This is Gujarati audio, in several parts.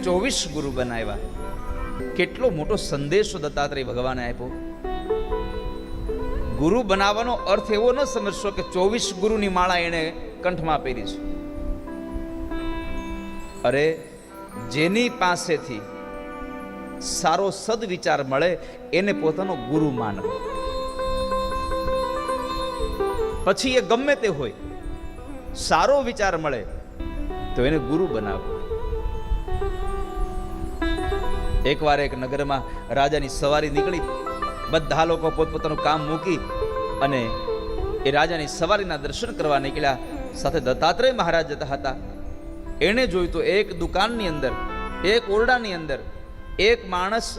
ચોવીસ ગુરુ બનાવ્યા. કેટલો મોટો સંદેશો દત્તાત્રેય ભગવાને આપ્યો. ગુરુ બનાવવાનો અર્થ એવો ન સમજશો કે ચોવીસ ગુરુની માળા એણે કંઠમાં પહેરી છે. અરે, જેની પાસેથી સારો સદવિચાર મળે, એને પોતાનો ગુરુ માનવો. પછી એ ગમે તે હોય, સારો વિચાર મળે, તો એને ગુરુ બનાવો. એકવાર એક નગરમાં રાજાની સવારી નીકળી. બધા લોકો પોતપોતાનું કામ મૂકી અને એ રાજાની સવારીના દર્શન કરવા નીકળ્યા. સાથે દત્તાત્રેય મહારાજ જતા હતા. એણે જોયું તો એક દુકાનની અંદર, એક ઓરડાની અંદર, એક માણસ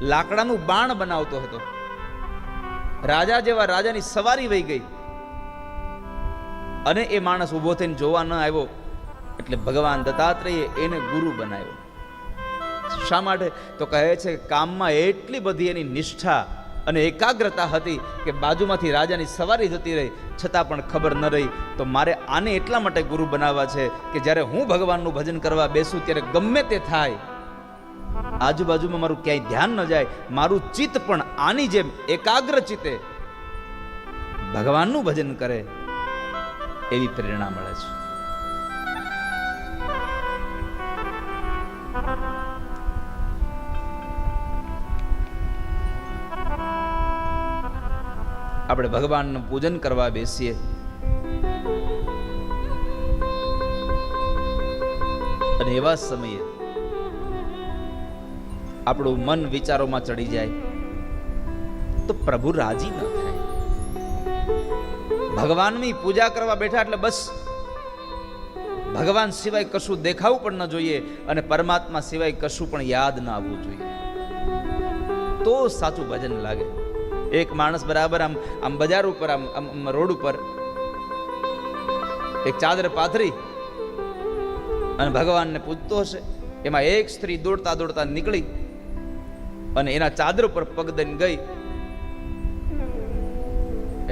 લાકડાનું બાણ બનાવતો હતો. રાજા જેવા રાજાની સવારી વહી ગઈ. અને એ માણસ ઊભો થઈને જોવા ન આવ્યો. એટલે ભગવાન દત્તાત્રેયે એને ગુરુ બનાવ્યો. શા માટે? તો કહે છે કામમાં એટલી બધી એની નિષ્ઠા અને એકાગ્રતા હતી કે બાજુમાંથી રાજાની સવારી જતી રહી, છતાં પણ ખબર ન રહી. તો મારે આને એટલા માટે ગુરુ બનાવવા છે કે જ્યારે હું ભગવાનનું ભજન કરવા બેસું ત્યારે ગમે તે થાય. આજુબાજુમાં મારું ક્યાંય ધ્યાન ન જાય. મારું ચિત્ત પણ આની જેમ એકાગ્ર ચિત્તે ભગવાનનું ભજન કરે એવી પ્રેરણા મળે છે. આપણે ભગવાનનું પૂજન કરવા બેસીએ. અને એવા સમયે આપણું મન વિચારોમાં ચડી જાય. તો પ્રભુ રાજી ન થાય. ભગવાનની પૂજા કરવા બેઠા એટલે બસ. ભગવાન સિવાય કશું દેખાવું પણ ન જોઈએ અને પરમાત્મા સિવાય કશું પણ યાદ ન આવવું જોઈએ. તો સાચું ભજન લાગે. એક માણસ બરાબર આમ આમ બજાર ઉપર, આમ આમ રોડ ઉપર. એક ચાદર પાથરી અને ભગવાનને પૂજતો હશે એમાં એક સ્ત્રી દોડતા દોડતા નીકળી અને એના ચાદર ઉપર પગ દઈને ગઈ.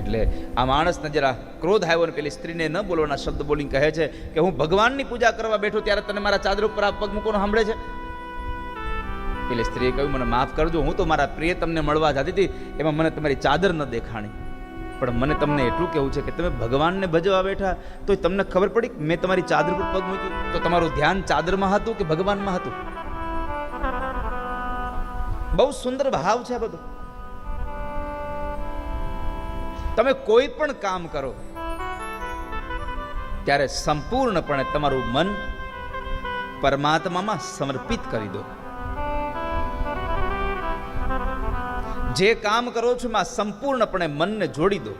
એટલે આ માણસને જરા ક્રોધ આવ્યો ને પેલી સ્ત્રીને ન બોલવાના શબ્દ બોલીને કહે છે કે હું ભગવાનની પૂજા કરવા બેઠો ત્યારે તને મારા ચાદર ઉપર આ પગ મૂકવાનો સાંભળે છે? પેલી સ્ત્રીએ કહ્યું, મને માફ કરજો, હું તો મારા પ્રિય તમને મળવા જતી હતી, એમાં મને તમારી ચાદર ન દેખાણી. પણ મને તમને એટલું કહેવું છે કે તમે ભગવાનને ભજવા બેઠા તો તમને ખબર પડી મેં તમારી ચાદર પર પગ મૂકી તો તમારું ધ્યાન ચાદરમાં હતું કે ભગવાનમાં હતું? બહુ સુંદર ભાવ છે બધું. તમે કોઈ પણ કામ કરો, ત્યારે સંપૂર્ણપણે તમારું મન પરમાત્મામાં સમર્પિત કરી દો. જે કામ કરો છો એમાં સંપૂર્ણપણે મનને જોડી દો.